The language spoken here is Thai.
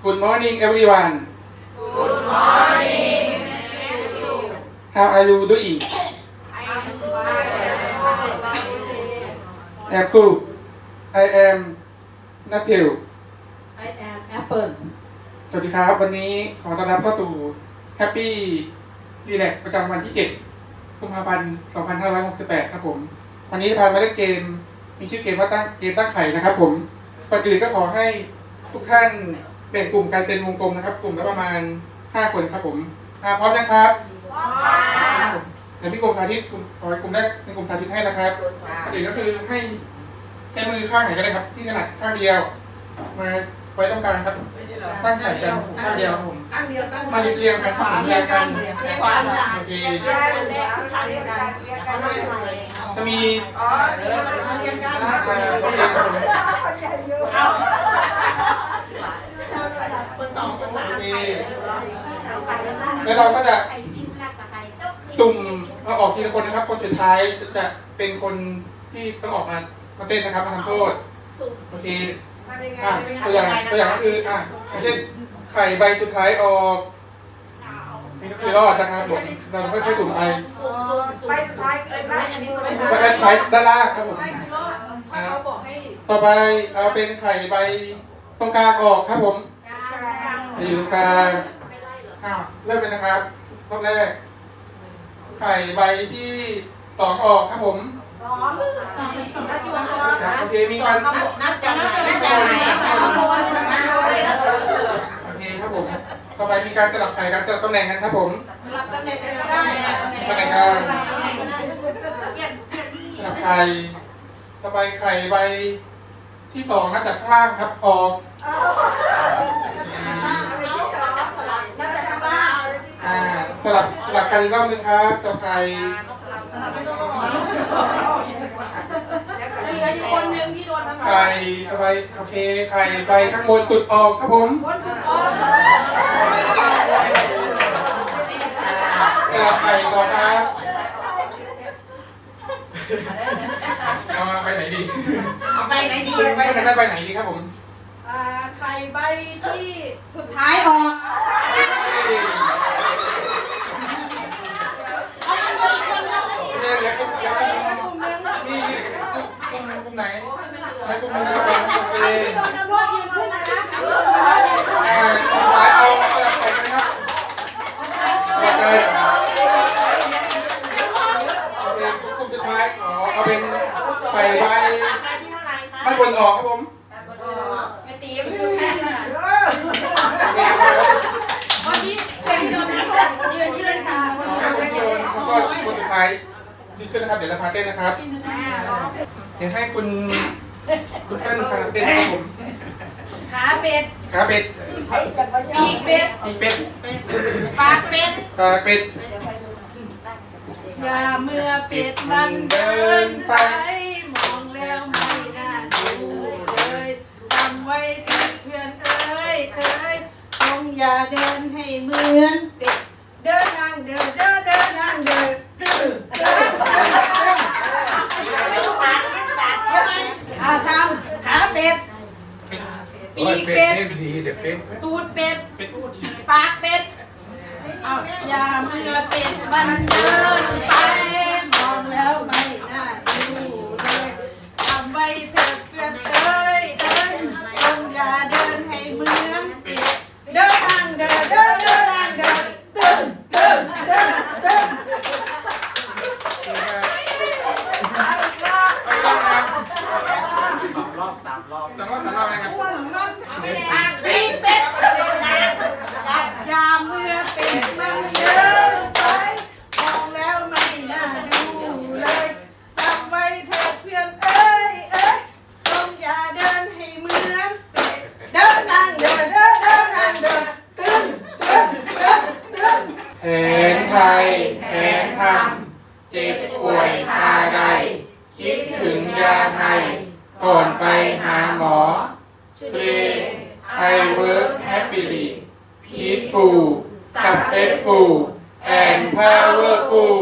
Good morning everyone Good morning. How are you doing I'm good I am Nathil I am Apple. สวัสดีครับ วันนี้ขอต้อนรับเข้าสู่ Happy Relax ประจำวันที่7กุมภาพันธ์2568 ครับผม วันนี้จะพามาเล่นเกม มีชื่อเกมว่าตั้งเกมตั้งไข่นะครับผมก่อนอื่นก็ขอให้ทุกท่าน แบ่งกลุ่มกันเป็นวงกลมนะครับ กลุ่มละประมาณ5คนครับผมอ่าพร้อมนะครับครับผมเดี๋ยวพี่กลุ่มสาธิตกลุ่มขอให้กลุ่มแรกเป็นกลุ่มสาธิตให้นะครับก่อนอื่นก็คือให้ใช้มือข้างไหนก็ได้ครับ ที่ถนัดข้างเดียว มาไว้ตรงกลางครับ ตั้งไข่กันข้างเดียวครับผมอันเดียวตั้งมาเรียงกันครับผมเรียงกันขวาหลังโอเคแยกกันแยกกันเรียงกันเรียงกันจะมีอ๋อเรียงกันเรียงกัน อ่าต้องเรียงครับผม เอา คนสองคนสาม โอเคแล้ว เราก็จะสุ่มเอาออกทีละคนนะครับ คนสุดท้ายจะจะเป็นคนที่ต้องออกมามาเต้นนะครับมาทำโทษโอเคอะตัวอย่างตัวอย่างก็คืออะอย่างเช่นไข่ใบสุดท้ายออกนี่ก็คือรอดนะครับผมเราค่อยๆสุ่มไปไปสุดท้ายเกิดได้อันนี้ใบสุดท้ายด้านล่างครับผมไม่คือรอดถ้าเขาบอกให้ต่อไปเอาเป็นไข่ใบตรงกลางออกครับผมกลางจะอยู่ตรงกลาง อ้าวเริ่มเลยนะครับรอบแรก ไข่ใบที่สองออกครับผมสองนัดจวนก่อนครับโอเคมีการนัดจากไหนนัดจากไหนจากข้างบนจากข้างบนโอเคครับผมต่อไปมีการสลับไข่กันสลับตำแหน่งกันครับผมหลับตำแหน่งกันก็ได้ตำแหน่งกันสลับไข่ต่อไปไข่ใบที่สองนับจากข้างล่างครับออก สลับกันอีกรอบนึงครับกับไข่จะเหลืออยู่คนนึงที่โดนทำไข่ต่อไปโอเคไข่ใบข้างบนสุดออกครับผมคนสุดท้ายสลับไข่ต่อครับเอาไปไหนดีเอาไปไหนดีไปไหนไปไหนดีครับผมอ่าไข่ใบที่สุดท้ายออกเอาคนเดียวอีกคนนึง เรี ยกเรียกเรียกอีกกลุ่มนึงนี่นี่กลุ่มกลุ่มไหนไหนกลุ่มไหนนี่โดนทำโทษยืนขึ้นนะคะอ่าสุดท้ายเอาสลับไข่กันครับสลับเลยโอเคกลุ่มสุดท้ายขอเอาเป็นไข่ใบไปไหร่คะไม่บนออกครับผมไม่ตีมคือแค่ขนโอเควันนี้คนที่โดนทำโทษยืนยืนค่ะคนโดนกคนแล้วก็คนสุดท้าย ดีขึ้นนะครับ เดี๋ยวเราพาเต้นนะครับเดี๋ยวให้คุณ คุณเต้นพาเต้นนะครับผมขาเป็ดขาเป็ดปีกเป็ดอีกเป็ดปากเป็ดปากเป็ดอย่าเมื่อเป็ดมันเดินไป มองแล้วไม่น่าดูเลยจำไว้ที่เพื่อนเอ้ยเอ้ยจงอย่าเดินให้เหมือนเป็ดเดินนางเดินเดินเดินนางเดินตื้อเดินเดินเดินสาดสาดเข้าไปอาทำขาเป็ด ปีกเป็ด ดีเจ็บเป็ดตูดเป็ด เป็ดปากเป็ดเอาอย่าเมื่อเป็ดมันเดินไป มองแล้วไม่น่าดูเลยจำไว้เถิดเพื่อนเอ้ยเอ้ยจงอย่าเดินให้เหมือนเป็ด เดินทางเดินเดินเดินทางเดินตึ้งตึ้งตึ้งตึ้งเอาอีกรอบนะครับสองรอบสามรอบสองรอบสาม ก่อนไปหาหมอ Play I work happily peaceful successful and powerful